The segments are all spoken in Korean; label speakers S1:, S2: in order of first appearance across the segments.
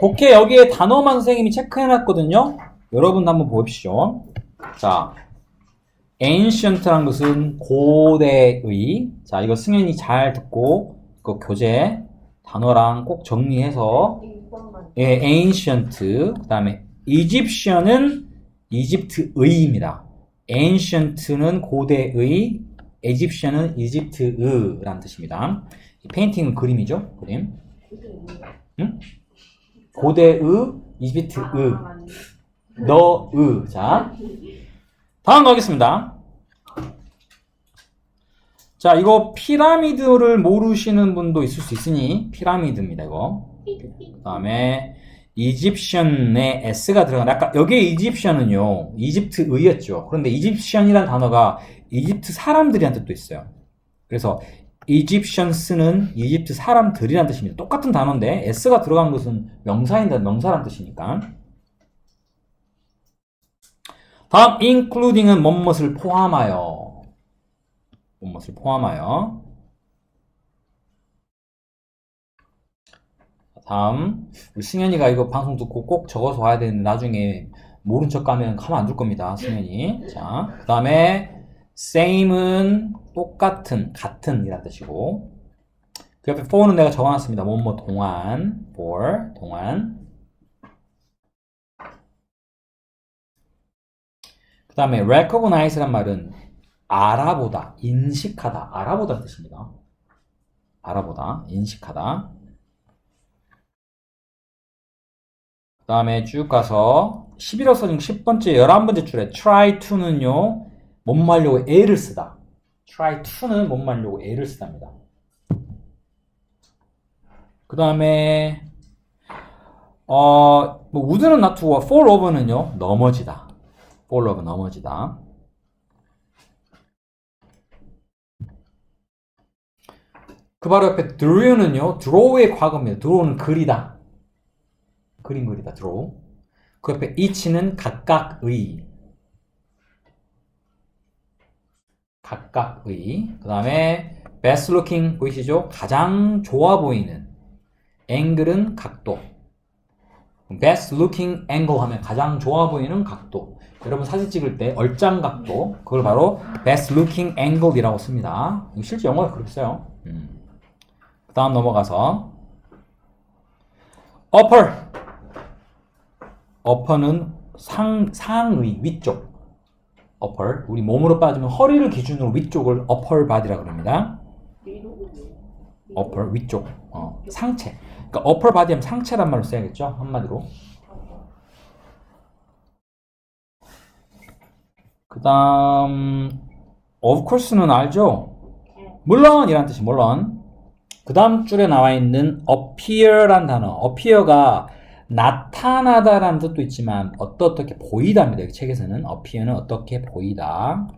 S1: 독해 여기에 단어만 선생님이 체크해놨거든요. 여러분 한번 보십시오. 자, ancient란 것은 고대의. 자, 이거 승현이 잘 듣고 그 교재 단어랑 꼭 정리해서 예, ancient. 그다음에 Egyptian은 이집트의입니다. ancient는 고대의, Egyptian은 이집트의라는 뜻입니다. 이 페인팅은 그림이죠, 그림. 응? 고대의, 이집트의. 너의. 자, 다음 가겠습니다. 자, 이거 피라미드를 모르시는 분도 있을 수 있으니 피라미드입니다, 이거. 그 다음에 이집션에 s가 들어간 아까 여기에 이집션은요 이집트의였죠 그런데 이집션이라는 단어가 이집트 사람들이란 뜻도 있어요 그래서 이집션스는 이집트 사람들이란 뜻입니다. 똑같은 단어인데 s가 들어간 것은 명사인다 명사란 뜻이니까. 다음 including은 뭐뭇을 포함하여? 뭐뭇을 포함하여? 다음 우리 승현이가 이거 방송 듣고 꼭 적어서 와야 되는데 나중에 모른 척 가면 가만 안 둘 겁니다 승현이. 자 그 다음에 same은 똑같은 같은 이란 뜻이고 그 옆에 for는 내가 적어놨습니다. 뭐뭐 동안. For 동안. 그 다음에 recognize란 말은 알아보다 인식하다. 알아보다는 뜻입니다. 알아보다 인식하다. 그 다음에 쭉 가서 11호 선생 10번째 11번째 줄에 try to는요 못 말려고 애를 쓰다. Try to는 못 말려고 애를 쓰답니다. 그 다음에 어, 뭐 would는 not to와 fall over는요 넘어지다. fall over 넘어지다. 그 바로 옆에 draw는요 draw의 과거입니다 draw는 그리다. 그림 그리다 draw. 그 옆에 each는 각각의. 각각의. 그 다음에 best looking 보이시죠? 가장 좋아 보이는. angle은 각도. best looking angle 하면 가장 좋아 보이는 각도. 여러분 사진 찍을 때 얼짱 각도. 그걸 바로 best looking angle이라고 씁니다. 실제 영어가 그렇게 써요. 음. 그 다음 넘어가서 upper. upper는 상, 상의, 위쪽. Upper. 우리 몸으로 빠지면 허리를 기준으로 위쪽을 upper body라고 합니다. upper, 위쪽. 어, 상체. 그러니까 upper body 하면 상체란 말로 써야겠죠? 한마디로. 그 다음, of course는 알죠? 물론, 이란 뜻이 물론. 그 다음 줄에 나와 있는 appear란 단어. appear가 나타나다라는 뜻도 있지만 어떻게 보이다입니다. 이 책에서는 appear는 어떻게 보이다.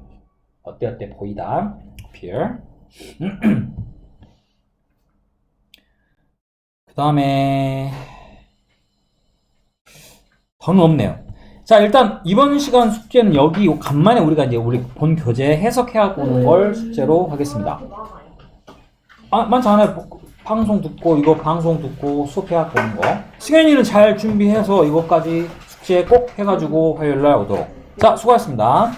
S1: 어때 어때 보이다. appear. 그 다음에 더는 없네요. 자 일단 이번 시간 숙제는 여기 간만에 우리가 이제 우리 본 교재 해석해갖고 오는 걸 숙제로 하겠습니다. 아, 많지 않아요. 방송 듣고, 이거 방송 듣고 수업해갖고 오는 거. 승현이는 잘 준비해서 이거까지 숙제 꼭 해가지고 화요일날 오도록. 자, 수고하셨습니다.